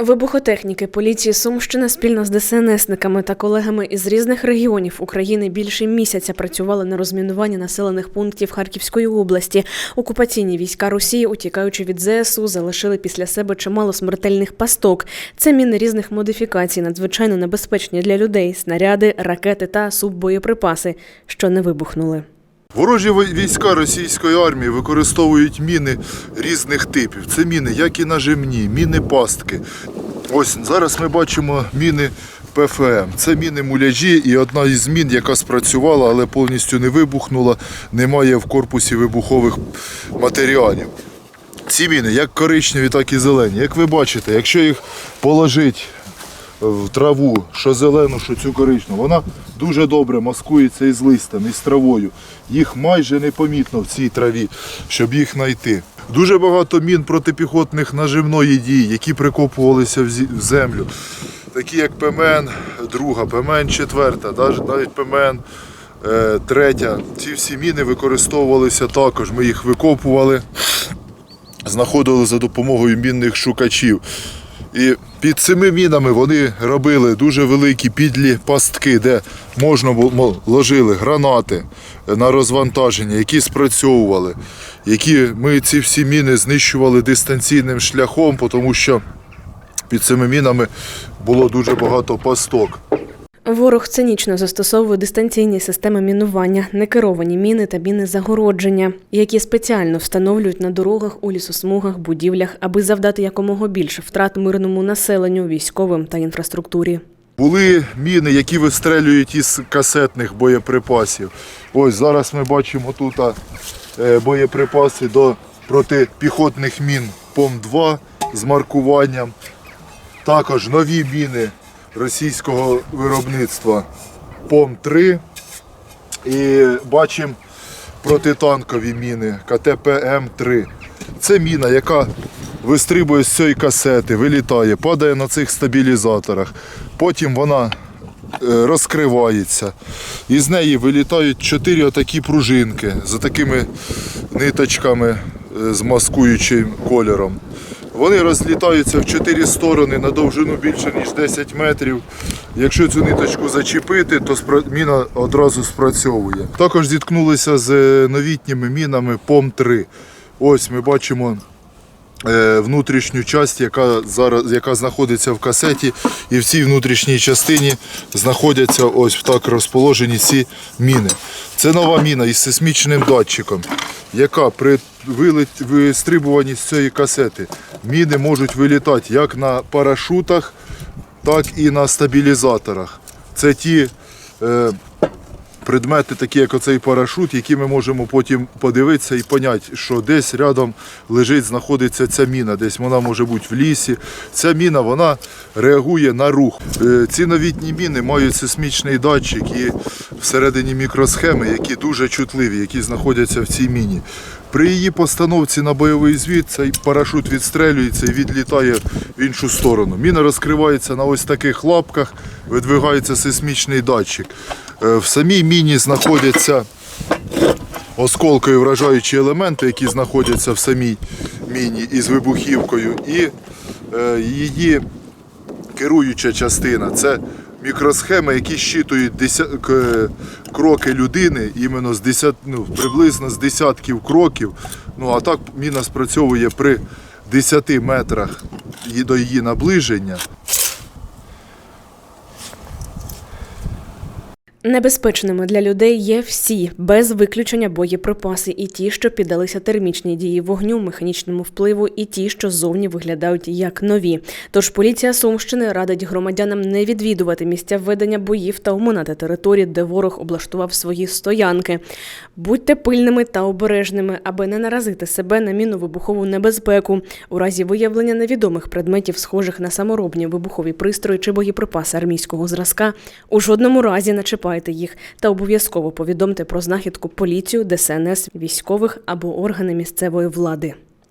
Вибухотехніки поліції Сумщини спільно з ДСНСниками та колегами із різних регіонів України більше місяця працювали на розмінуванні населених пунктів Харківської області. Окупаційні війська Росії, утікаючи від ЗСУ, залишили після себе чимало смертельних пасток. Це міни різних модифікацій, надзвичайно небезпечні для людей, снаряди, ракети та суббоєприпаси, що не вибухнули. Ворожі війська російської армії використовують міни різних типів. Це міни, як і нажимні, міни пастки. Ось зараз ми бачимо міни ПФМ. Це міни муляжі, і одна із мін, яка спрацювала, але повністю не вибухнула, немає в корпусі вибухових матеріалів. Ці міни, як коричневі, так і зелені. Як ви бачите, якщо їх положити в траву, що зелену, що цю коричну, вона дуже добре маскується із листям, із травою. Їх майже непомітно в цій траві, щоб їх знайти. Дуже багато мін протипіхотних наживної дії, які прикопувалися в землю. Такі як ПМН, друга, ПМН четверта, навіть ПМН е, третя. Ці всі міни використовувалися також. Ми їх викопували знаходили за допомогою мінних шукачів. І під цими мінами вони робили дуже великі підлі пастки, де можна було ложили гранати на розвантаження, які спрацьовували, які ми ці всі міни знищували дистанційним шляхом, тому що під цими мінами було дуже багато пасток. Ворог цинічно застосовує дистанційні системи мінування, некеровані міни та міни загородження, які спеціально встановлюють на дорогах, у лісосмугах, будівлях, аби завдати якомога більше втрат мирному населенню, військовим та інфраструктурі. Були міни, які вистрелюють із касетних боєприпасів. Ось зараз ми бачимо тут е, боєприпаси до протипіхотних мін ПОМ-2 з маркуванням. Також нові міни російського виробництва ПОМ-3. І бачимо протитанкові міни КТПМ-3. Це міна, яка вистрибує з цієї касети, вилітає, падає на цих стабілізаторах. Потім вона е, розкривається. І з неї вилітають чотири отакі пружинки з такими ниточками е, з маскуючим кольором. Вони розлітаються в чотири сторони на довжину більше ніж 10 метрів. Якщо цю ниточку зачепити, то міна одразу спрацьовує. Також зіткнулися з новітніми мінами ПОМ-3. Ось ми бачимо внутрішню часть, яка зараз яка знаходиться в касеті, і в цій внутрішній частині знаходяться ось так розположені ці міни. Це нова міна із сейсмічним датчиком, яка при вистрибуванні з цієї касети міни можуть вилітати як на парашутах, так і на стабілізаторах. Це ті е, предмети, такі як оцей парашут, які ми можемо потім подивитися і поняти, що десь рядом лежить, знаходиться ця міна, десь вона може бути в лісі. Ця міна вона реагує на рух. Е, Ці новітні міни мають сейсмічний датчик і всередині мікросхеми, які дуже чутливі, які знаходяться в цій міні. При її постановці на бойовий звіт цей парашут відстрелюється і відлітає в іншу сторону. Міна розкривається на ось таких лапках, видвигається сейсмічний датчик. Е, В самій міні знаходяться осколкові вражаючі елементи, які знаходяться в самій міні із вибухівкою, і е, її керуюча частина це мікросхеми, які щитують кроки людини іменно з десят, ну, приблизно з десятків кроків. Ну а так міна спрацьовує при 10 метрах до її наближення. Небезпечними для людей є всі, без виключення боєприпаси, і ті, що піддалися термічній дії вогню, механічному впливу, і ті, що зовні виглядають як нові. Тож поліція Сумщини радить громадянам не відвідувати місця ведення боїв та оминати території, де ворог облаштував свої стоянки. Будьте пильними та обережними, аби не наразити себе на мінну вибухову небезпеку. У разі виявлення невідомих предметів, схожих на саморобні вибухові пристрої чи боєприпаси армійського зразка, у жодному разі не чіпайте їх та обов'язково повідомте про знахідку поліцію, ДСНС, військових або органи місцевої влади.